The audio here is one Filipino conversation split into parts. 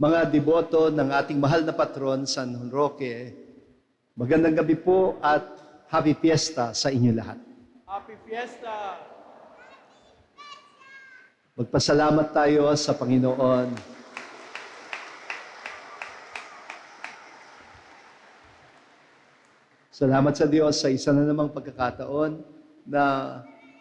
mga deboto ng ating mahal na patron, San Roque, magandang gabi po at happy fiesta sa inyo lahat. Happy Fiesta! Magpasalamat tayo sa Panginoon. Salamat sa Diyos sa isa na namang pagkakataon na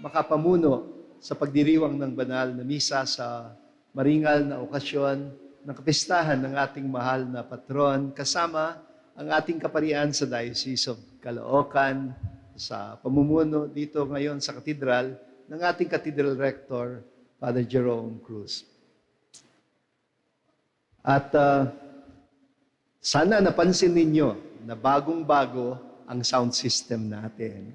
makapamuno sa pagdiriwang ng banal na misa sa maringal na okasyon ng kapistahan ng ating mahal na patron kasama ang ating kaparian sa Diocese of Caloocan sa pamumuno dito ngayon sa katedral ng ating Cathedral Rector, Father Jerome Cruz. At ah, sana napansin ninyo na bagong-bago ang sound system natin.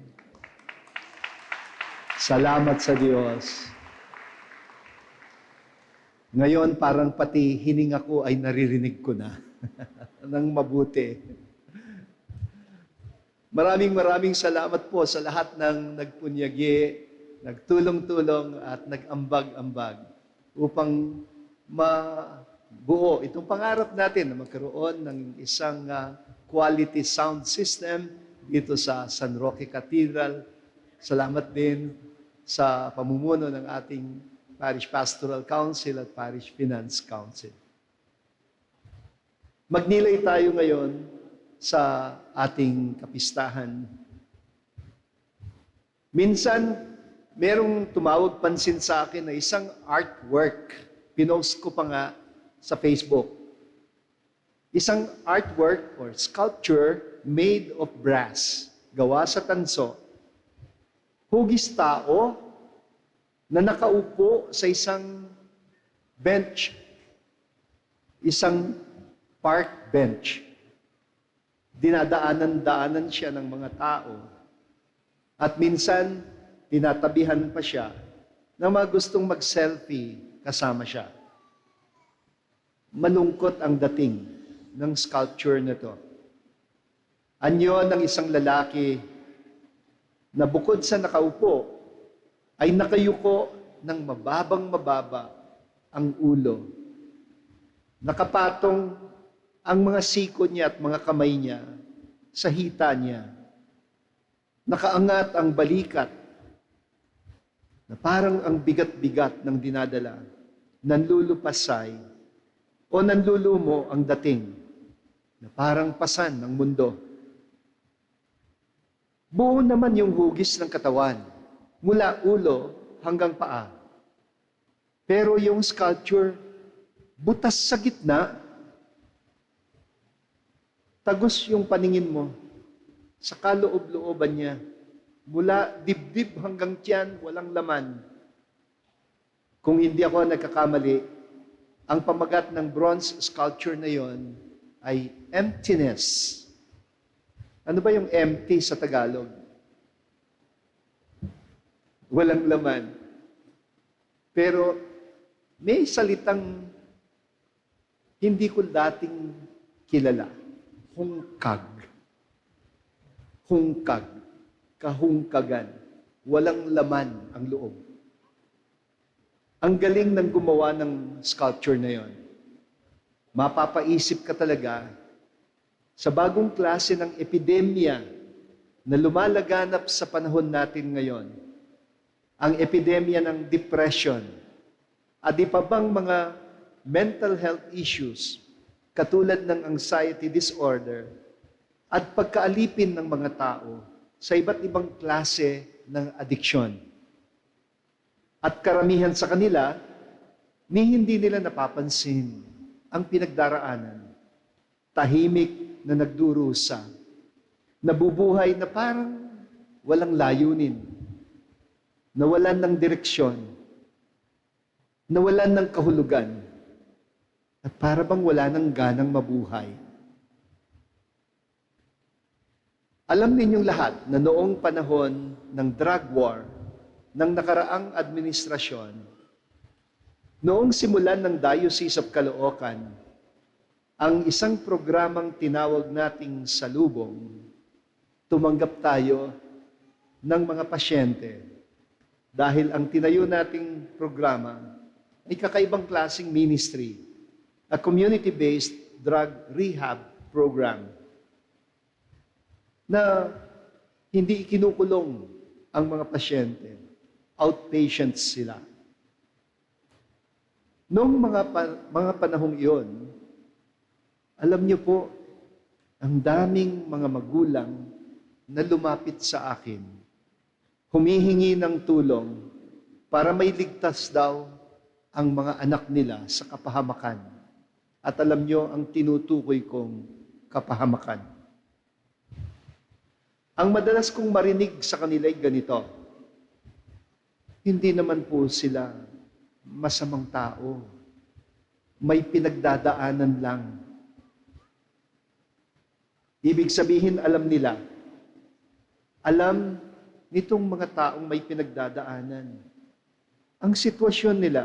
Salamat sa Diyos. Ngayon, parang pati hininga ko ay naririnig ko na ng mabuti. Maraming maraming salamat po sa lahat ng nagpunyagi, nagtulong-tulong at nag-ambag-ambag upang mabuo itong pangarap natin na magkaroon ng isang ah, quality sound system dito sa San Roque Cathedral. Salamat din sa pamumuno ng ating Parish Pastoral Council at Parish Finance Council. Magnilay tayo ngayon sa ating kapistahan. Minsan, merong tumawag pansin sa akin na isang artwork. Pinost ko pa nga sa Facebook. Isang artwork or sculpture made of brass, gawa sa tanso. Hugis tao na nakaupo sa isang bench, isang park bench. Dinadaanan-daanan siya ng mga tao. At minsan, tinatabihan pa siya ng mga gustong mag-selfie kasama siya. Malungkot ang dating ng sculpture na to. Anyo ng isang lalaki na bukod sa nakaupo, ay nakayuko ng mababang mababa ang ulo. Nakapatong ang mga siko niya at mga kamay niya sa hita niya. Nakaangat ang balikat na parang ang bigat-bigat ng dinadala, nanlulupasay o nanlulumo ang dating na parang pasan ng mundo. Buo naman yung hugis ng katawan, mula ulo hanggang paa. Pero yung sculpture, butas sa gitna, tagos yung paningin mo sa kaloob-looban niya. Mula dibdib hanggang tiyan, walang laman. Kung hindi ako nagkakamali, ang pamagat ng bronze sculpture na yon ay emptiness. Ano ba yung empty sa Tagalog? Walang laman. Pero may salitang hindi ko dating kilala. Hungkag. Hungkag. Kahungkagan. Walang laman ang loob. Ang galing ng gumawa ng sculpture na yon. Mapapaisip ka talaga sa bagong klase ng epidemya na lumalaganap sa panahon natin ngayon, ang epidemya ng depression, at di pa bang mga mental health issues katulad ng anxiety disorder at pagkaalipin ng mga tao sa iba't ibang klase ng adiksyon. At karamihan sa kanila, ni hindi nila napapansin ang pinagdaraanan. Tahimik na nagdurusa, nabubuhay na parang walang layunin, nawalan ng direksyon, nawalan ng kahulugan, at para bang wala ng ganang mabuhay. Alam ninyong lahat na noong panahon ng drug war ng nakaraang administrasyon, noong simulan ng Diocese of Caloocan, ang isang programang tinawag nating salubong, tumanggap tayo ng mga pasyente dahil ang tinayo nating programa ay kakaibang klasing ministry a community-based drug rehab program na hindi ikinukulong ang mga pasyente. Outpatients sila. Noong mga, pa- mga panahong iyon, alam niyo po, ang daming mga magulang na lumapit sa akin, humihingi ng tulong para may ligtas daw ang mga anak nila sa kapahamakan. At alam niyo ang tinutukoy kong kapahamakan. Ang madalas kong marinig sa kanila ay ganito, hindi naman po sila masamang tao. May pinagdadaanan lang. Ibig sabihin, alam nila. Alam nitong mga taong may pinagdadaanan. Ang sitwasyon nila,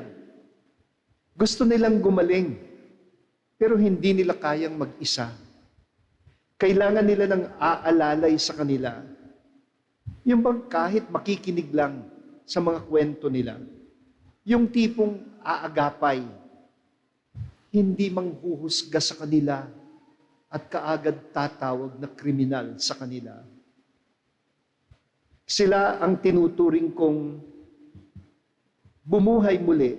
gusto nilang gumaling, pero hindi nila kayang mag-isa. Kailangan nila ng aalalay sa kanila. Yung bang kahit makikinig lang sa mga kwento nila, yung tipong aagapay, hindi manghuhusga sa kanila at kaagad tatawag na kriminal sa kanila. Sila ang tinuturing kong bumuhay muli.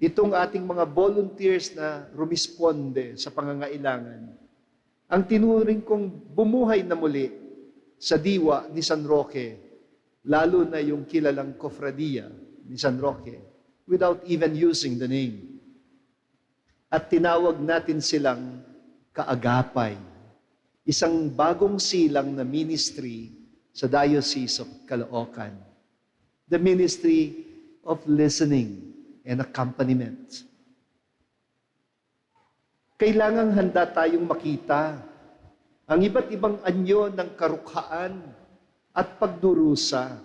Itong ating mga volunteers na rumisponde sa pangangailangan, ang tinuring kong bumuhay na muli sa diwa ni San Roque, lalo na yung kilalang kofradiya ni San Roque, without even using the name. At tinawag natin silang kaagapay, isang bagong silang na ministry sa Diocese of Caloocan. The ministry of listening and accompaniment. Kailangang handa tayong makita ang iba't ibang anyo ng karukhaan at pagdurusa,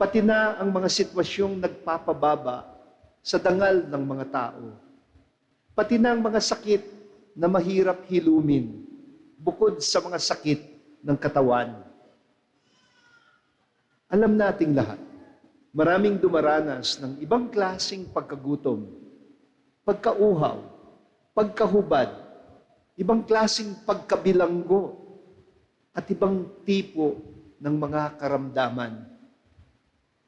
pati na ang mga sitwasyong nagpapababa sa dangal ng mga tao, pati na ang mga sakit na mahirap hilumin, bukod sa mga sakit ng katawan. Alam nating lahat, maraming dumaranas ng ibang klasing pagkagutom, pagkauhaw, pagkahubad, ibang klasing pagkabilanggo, at ibang tipo ng mga karamdaman.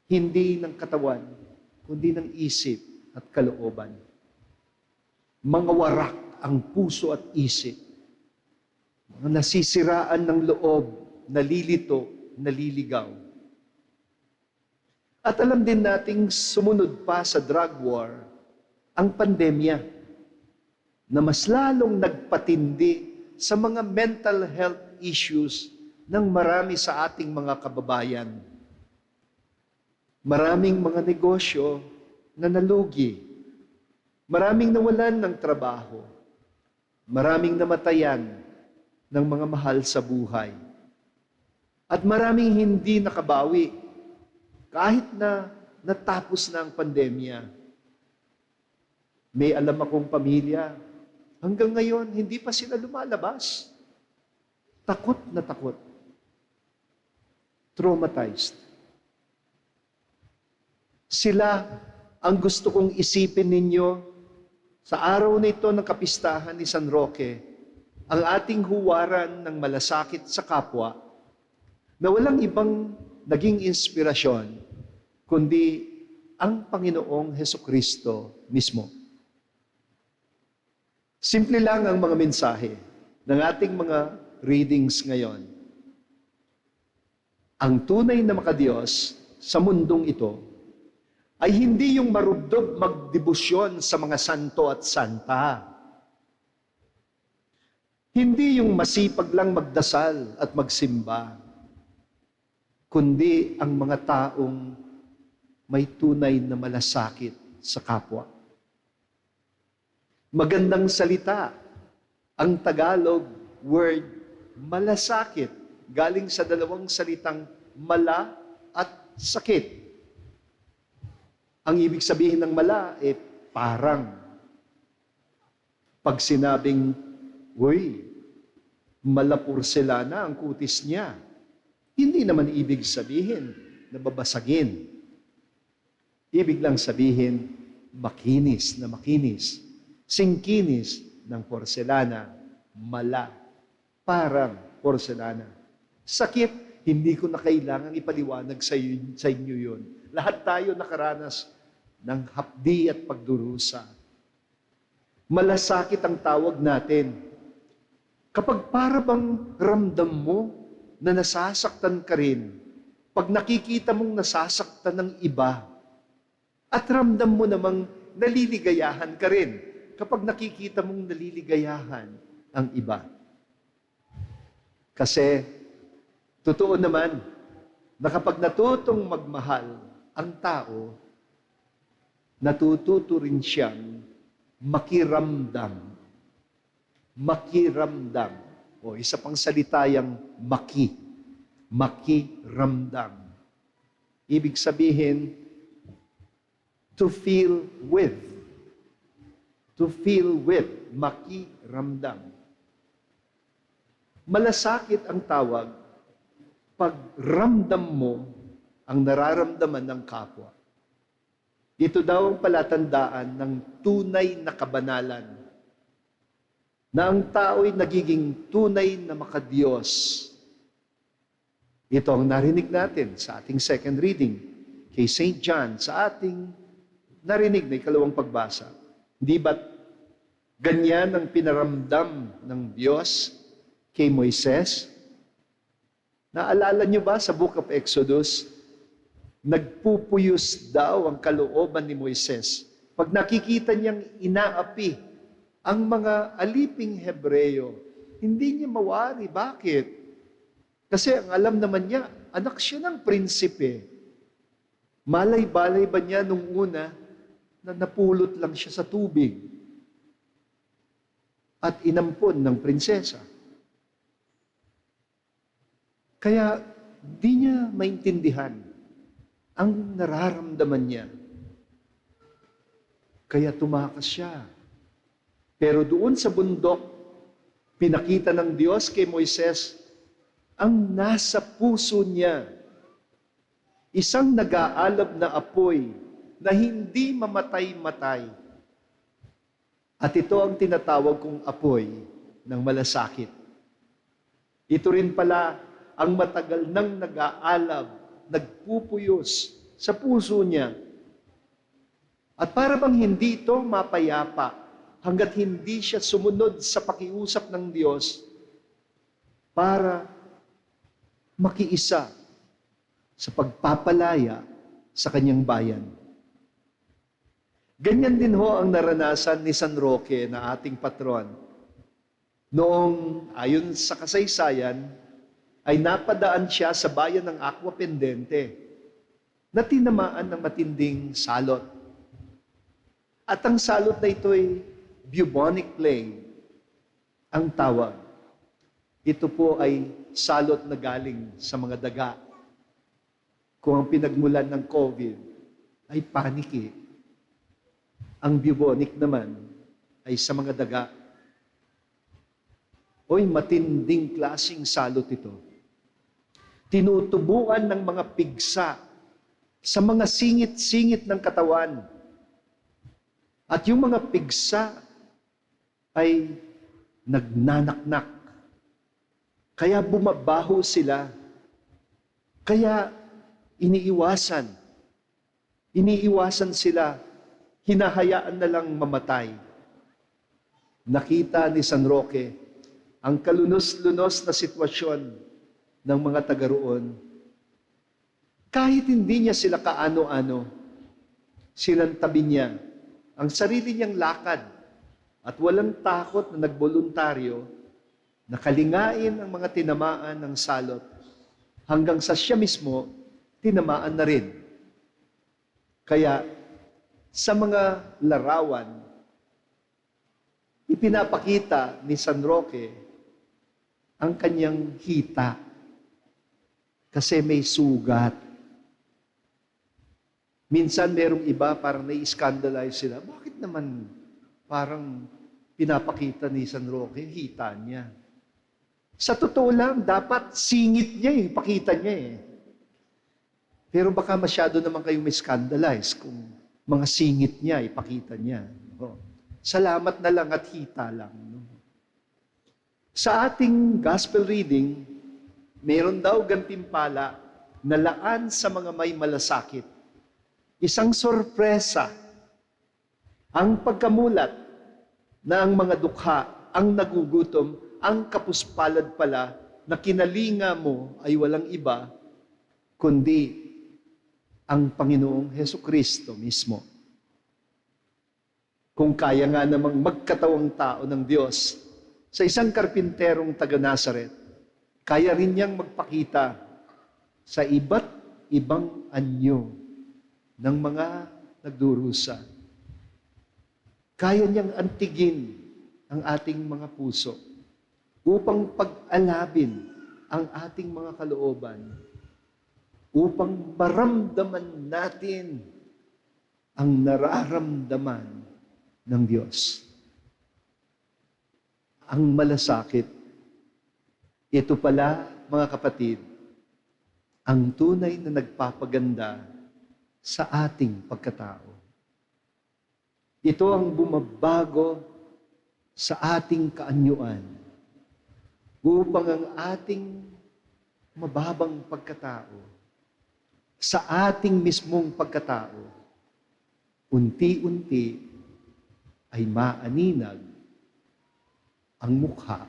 Hindi ng katawan, kundi ng isip at kalooban. Mga warak ang puso at isip. Mga nasisiraan ng loob, nalilito, naliligaw. At alam din nating sumunod pa sa drug war ang pandemya na mas lalong nagpatindi sa mga mental health issues ng marami sa ating mga kababayan. Maraming mga negosyo na nalugi. Maraming nawalan ng trabaho. Maraming namatayan ng mga mahal sa buhay. At maraming hindi nakabawi kahit na natapos na ang pandemya. May alam akong pamilya, hanggang ngayon, hindi pa sila lumalabas. Takot na takot. Traumatized. Sila ang gusto kong isipin ninyo sa araw na ito ng kapistahan ni San Roque, ang ating huwaran ng malasakit sa kapwa na walang ibang naging inspirasyon kundi ang Panginoong Heso Kristo mismo. Simple lang ang mga mensahe ng ating mga readings ngayon. Ang tunay na makadiyos sa mundong ito ay hindi yung marubdob magdebosyon sa mga santo at santa. Hindi yung masipag lang magdasal at magsimba, kundi ang mga taong may tunay na malasakit sa kapwa. Magandang salita, ang Tagalog word malasakit, galing sa dalawang salitang mala at sakit. Ang ibig sabihin ng mala, eh, parang. Pag sinabing, Uy, malapurselana ang kutis niya, hindi naman ibig sabihin na babasagin. Ibig lang sabihin, makinis na makinis. singkinis ng porselana, mala, parang porselana. Sakit, hindi ko na kailangang ipaliwanag sa, inyo, sa inyo yun. Lahat tayo nakaranas ng hapdi at pagdurusa. Malasakit ang tawag natin. Kapag para bang ramdam mo na nasasaktan ka rin, pag nakikita mong nasasaktan ng iba, at ramdam mo namang naliligayahan ka rin kapag nakikita mong naliligayahan ang iba. Kasi, totoo naman, na kapag natutong magmahal ang tao, natututo rin siyang makiramdam. Makiramdam. O isa pang salita yung maki. Makiramdam. Ibig sabihin, to feel with. To feel with. Makiramdam. Malasakit ang tawag pag ramdam mo ang nararamdaman ng kapwa. Ito daw ang palatandaan ng tunay na kabanalan na ang tao'y nagiging tunay na makadiyos. Ito ang narinig natin sa ating second reading kay St. John sa ating narinig na ikalawang pagbasa. Di ba't ganyan ang pinaramdam ng Diyos kay Moises? Naalala niyo ba sa Book of Exodus, nagpupuyos daw ang kalooban ni Moises. Pag nakikita niyang inaapi ang mga aliping Hebreyo, hindi niya mawari. Bakit? Kasi ang alam naman niya, anak siya ng prinsipe. Malay-balay ba niya nung una na napulot lang siya sa tubig at inampon ng prinsesa? Kaya di niya maintindihan ang nararamdaman niya. Kaya tumakas siya. Pero doon sa bundok, pinakita ng Diyos kay Moises ang nasa puso niya. Isang nag-aalab na apoy na hindi mamatay-matay. At ito ang tinatawag kong apoy ng malasakit. Ito rin pala ang matagal nang nag-aalab, nagpupuyos sa puso niya. At para bang hindi ito mapayapa hanggat hindi siya sumunod sa pakiusap ng Diyos para makiisa sa pagpapalaya sa kanyang bayan. Ganyan din ho ang naranasan ni San Roque na ating patron. Noong ayon sa kasaysayan, ay napadaan siya sa bayan ng Aqua Pendente na tinamaan ng matinding salot. At ang salot na ito ay bubonic plague ang tawag. Ito po ay salot na galing sa mga daga. Kung ang pinagmulan ng COVID ay paniki, ang bubonic naman ay sa mga daga. Oy, matinding klasing salot ito tinutubuan ng mga pigsa sa mga singit-singit ng katawan. At yung mga pigsa ay nagnanaknak. Kaya bumabaho sila. Kaya iniiwasan. Iniiwasan sila. Hinahayaan na lang mamatay. Nakita ni San Roque ang kalunos-lunos na sitwasyon ng mga taga roon. Kahit hindi niya sila kaano-ano, sinantabi niya ang sarili niyang lakad at walang takot na nagboluntaryo na kalingain ang mga tinamaan ng salot hanggang sa siya mismo tinamaan na rin. Kaya sa mga larawan, ipinapakita ni San Roque ang kanyang hita kasi may sugat. Minsan merong iba parang nai-scandalize sila. Bakit naman parang pinapakita ni San Roque, hita niya. Sa totoo lang, dapat singit niya eh, pakita niya eh. Pero baka masyado naman kayong may scandalize kung mga singit niya, ipakita niya. Salamat na lang at hita lang. Sa ating gospel reading, meron daw gantimpala na laan sa mga may malasakit. Isang sorpresa ang pagkamulat na ang mga dukha, ang nagugutom, ang kapuspalad pala na kinalinga mo ay walang iba kundi ang Panginoong Heso Kristo mismo. Kung kaya nga namang magkatawang tao ng Diyos sa isang karpinterong taga Nazaret, kaya rin niyang magpakita sa iba't ibang anyo ng mga nagdurusa. Kaya niyang antigin ang ating mga puso upang pag-alabin ang ating mga kalooban upang maramdaman natin ang nararamdaman ng Diyos. Ang malasakit, ito pala, mga kapatid, ang tunay na nagpapaganda sa ating pagkatao. Ito ang bumabago sa ating kaanyuan upang ang ating mababang pagkatao sa ating mismong pagkatao, unti-unti ay maaninag ang mukha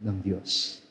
ng Diyos.